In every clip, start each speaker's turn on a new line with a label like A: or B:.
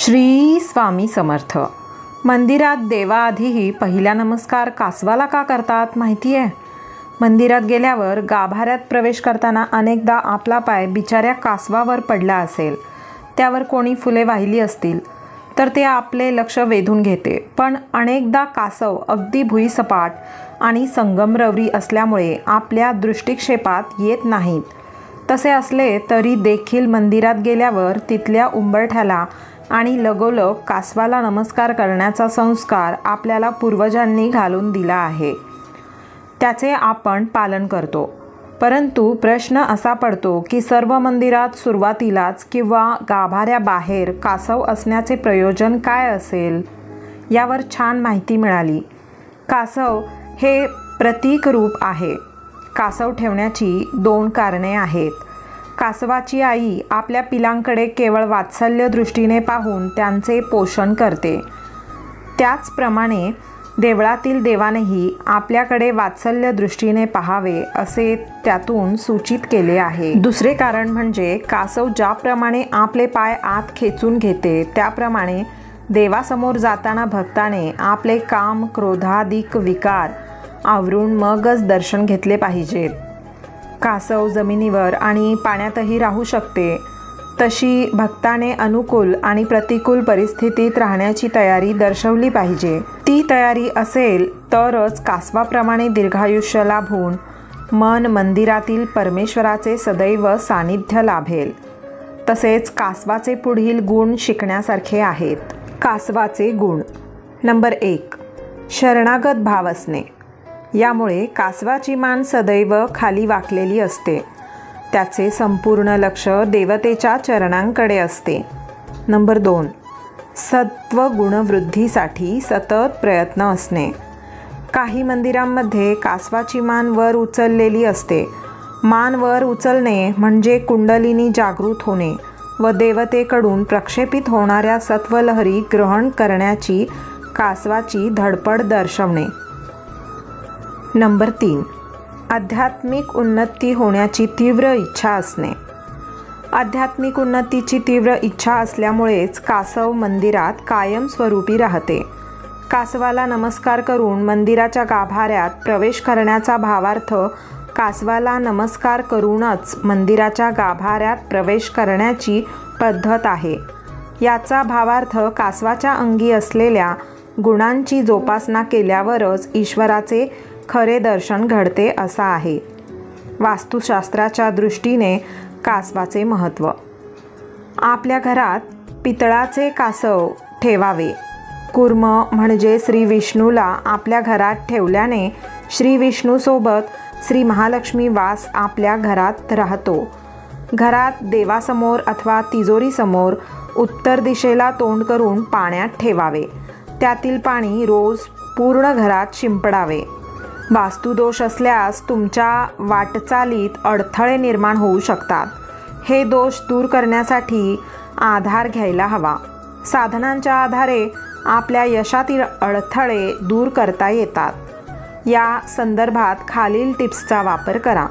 A: श्री स्वामी समर्थ. मंदिरात देवाआधीही पहिला नमस्कार कासवाला का करतात माहिती आहे मंदिरात गेल्यावर गाभाऱ्यात प्रवेश करताना अनेकदा आपला पाय बिचाऱ्या कासवावर पडला असेल. त्यावर कोणी फुले वाहिली असतील तर ते आपले लक्ष वेधून घेते. पण अनेकदा कासव अगदी भुईसपाट आणि संगमरवरी असल्यामुळे आपल्या दृष्टिक्षेपात येत नाहीत. तसे असले तरी देखील मंदिरात गेल्यावर तिथल्या उंबरठ्याला आणि लगोलग कासवाला नमस्कार करण्याचा संस्कार आपल्याला पूर्वजांनी घालून दिला आहे. त्याचे आपण पालन करतो. परंतु प्रश्न असा पडतो की सर्व मंदिरात सुरुवातीलाच किंवा गाभाऱ्याबाहेर कासव असण्याचे प्रयोजन काय असेल? यावर छान माहिती मिळाली. कासव हे प्रतीक रूप आहे. कासव ठेवण्याची दोन कारणे आहेत. कासवाची आई आपल्या पिलांकडे केवळ वात्सल्य दृष्टीने पाहून त्यांचे पोषण करते. त्याचप्रमाणे देवळातील देवानेही आपल्याकडे वात्सल्य दृष्टीने पाहावे असे त्यातून सूचित केले आहे. दुसरे कारण म्हणजे कासव ज्याप्रमाणे आपले पाय आत खेचून घेते त्याप्रमाणे देवासमोर जाताना भक्ताने आपले काम क्रोधाधिक विकार आवरून मगच दर्शन घेतले पाहिजेत कासव जमिनीवर आणि पाण्यातही राहू शकते. तशी भक्ताने अनुकूल आणि प्रतिकूल परिस्थितीत राहण्याची तयारी दर्शवली पाहिजे. ती तयारी असेल तरच कासवाप्रमाणे दीर्घायुष्य लाभून मन मंदिरातील परमेश्वराचे सदैव सानिध्य लाभेल. तसेच कासवाचे पुढील गुण शिकण्यासारखे आहेत. कासवाचे गुण. नंबर एक. शरणागत भाव असणे. यामुळे कासवाची मान सदैव खाली वाकलेली असते. त्याचे संपूर्ण लक्ष देवतेच्या चरणांकडे असते. नंबर दोन. सत्व गुणवृद्धीसाठी सतत प्रयत्न असणे. काही मंदिरांमध्ये कासवाची मान वर उचललेली असते. मान वर उचलणे म्हणजे कुंडलिनी जागृत होणे व देवतेकडून प्रक्षेपित होणाऱ्या सत्वलहरी ग्रहण करण्याची कासवाची धडपड दर्शवणे. नंबर तीन. आध्यात्मिक उन्नती होण्याची तीव्र इच्छा असणे. आध्यात्मिक उन्नतीची तीव्र इच्छा असल्यामुळेच कासव मंदिरात कायमस्वरूपी राहते. कासवाला नमस्कार करून मंदिराच्या गाभाऱ्यात प्रवेश करण्याचा भावार्थ कासवाला नमस्कार करूनच मंदिराच्या गाभाऱ्यात प्रवेश करण्याची पद्धत आहे. याचा भावार्थ कासवाच्या अंगी असलेल्या गुणांची जोपासना केल्यावरच ईश्वराचे खरे दर्शन घडते असा आहे. वास्तुशास्त्राच्या दृष्टीने कासवाचे महत्त्व आपल्या घरात पितळाचे कासव ठेवावे. कुर्म म्हणजे श्री विष्णूला आपल्या घरात ठेवल्याने श्री विष्णूसोबत श्री महालक्ष्मी वास आपल्या घरात राहतो. घरात देवासमोर अथवा तिजोरीसमोर उत्तर दिशेला तोंड करून पाण्यात ठेवावे. त्यातील पाणी रोज पूर्ण घरात शिंपडावे. वास्तुदोष असल्यास तुमच्या वाटचालीत अडथळे निर्माण होऊ शकतात. हे दोष दूर करण्यासाठी आधार घ्यायला हवा. साधनांच्या आधारे आपल्या यशातील अडथळे दूर करता येतात. या संदर्भात खालील टिप्सचा वापर करा.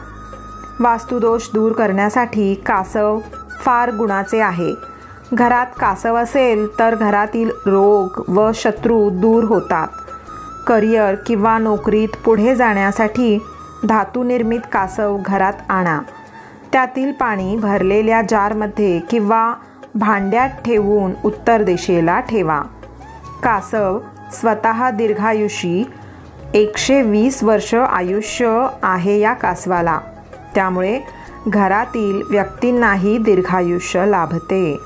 A: वास्तुदोष दूर करण्यासाठी कासव फार गुणाचे आहे. घरात कासव असेल तर घरातील रोग व शत्रू दूर होतात. करिअर किंवा नोकरीत पुढे जाण्यासाठी धातुनिर्मित कासव घरात आणा. त्यातील पाणी भरलेल्या जारमध्ये किंवा भांड्यात ठेवून उत्तर दिशेला ठेवा. कासव स्वतः दीर्घायुषी एकशे वीस वर्ष आयुष्य आहे या कासवाला. त्यामुळे घरातील व्यक्तींनाही दीर्घायुष्य लाभते.